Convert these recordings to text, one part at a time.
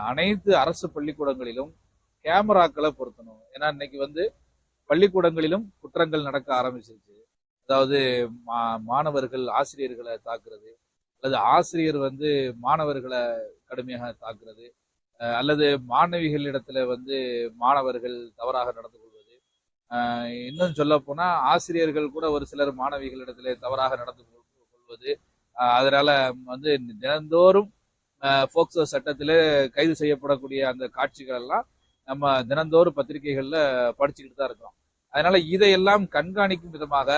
அனைத்து அரசு பள்ளிக்கூடங்களிலும் கேமராக்களை பொருத்தணும். ஏன்னா இன்னைக்கு வந்து பள்ளிக்கூடங்களிலும் குற்றங்கள் நடக்க ஆரம்பிச்சிருச்சு. அதாவது மா- மாணவர்கள் ஆசிரியர்களை தாக்குறது அல்லது ஆசிரியர் வந்து மாணவர்களை கடுமையாக தாக்குறது அல்லது மாணவிகளிடத்துல வந்து மாணவர்கள் தவறாக நடந்து கொள்வது. இன்னும் சொல்ல போனா ஆசிரியர்கள் கூட ஒரு சிலர் மாணவிகளிடத்துல தவறாக நடந்து கொள்வது. அதனால வந்து தினந்தோறும் போக்சோ சட்டத்தில் கைது செய்யப்படக்கூடிய அந்த காட்சிகள் எல்லாம் நம்ம தினந்தோறும் பத்திரிகைகளில் படிச்சுக்கிட்டு தான் இருக்கிறோம். அதனால இதையெல்லாம் கண்காணிக்கும் விதமாக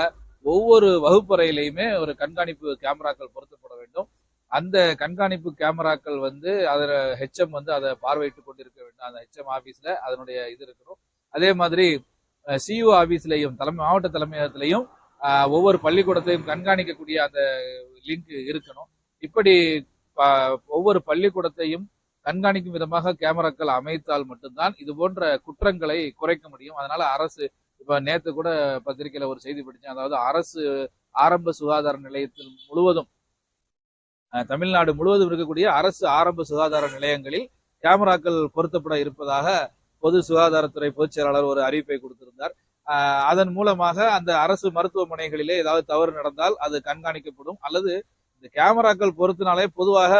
ஒவ்வொரு வகுப்பறையிலையுமே ஒரு கண்காணிப்பு கேமராக்கள் பொருத்தப்பட வேண்டும். அந்த கண்காணிப்பு கேமராக்கள் வந்து அதில் ஹெச்எம் வந்து அதை பார்வையிட்டு கொண்டிருக்க வேண்டும். அந்த ஹெச்எம் ஆஃபீஸில் அதனுடைய இது இருக்கணும். அதே மாதிரி சிஇஓ ஆபீஸ்லயும் தலைமை மாவட்ட தலைமையகத்திலையும் ஒவ்வொரு பள்ளிக்கூடத்தையும் கண்காணிக்கக்கூடிய அந்த லிங்க் இருக்கணும். இப்படி ஒவ்வொரு பள்ளிக்கூடத்தையும் கண்காணிக்கும் விதமாக கேமராக்கள் அமைத்தால் மட்டும்தான் இது போன்ற குற்றங்களை குறைக்க முடியும். அதனால அரசு இப்ப நேத்து கூட பத்திரிகையில ஒரு செய்தி படிச்சேன். அதாவது அரசு ஆரம்ப சுகாதார நிலையத்தில் முழுவதும் தமிழ்நாடு முழுவதும் இருக்கக்கூடிய அரசு ஆரம்ப சுகாதார நிலையங்களில் கேமராக்கள் பொருத்தப்பட இருப்பதாக பொது சுகாதாரத்துறை பொதுச் செயலாளர் ஒரு அறிவிப்பை கொடுத்திருந்தார். அதன் மூலமாக அந்த அரசு மருத்துவமனைகளிலே ஏதாவது தவறு நடந்தால் அது கண்காணிக்கப்படும். அல்லது இந்த கேமராக்கள் பொறுத்தினாலே பொதுவாக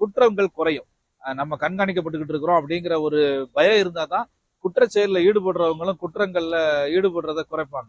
குற்றங்கள் குறையும். அஹ், நம்ம கண்காணிக்கப்பட்டுக்கிட்டு இருக்கிறோம் அப்படிங்கிற ஒரு பயம் இருந்தால் தான் குற்றச்செயலில் ஈடுபடுறவங்களும் குற்றங்கள்ல ஈடுபடுறதை குறைப்பாங்க.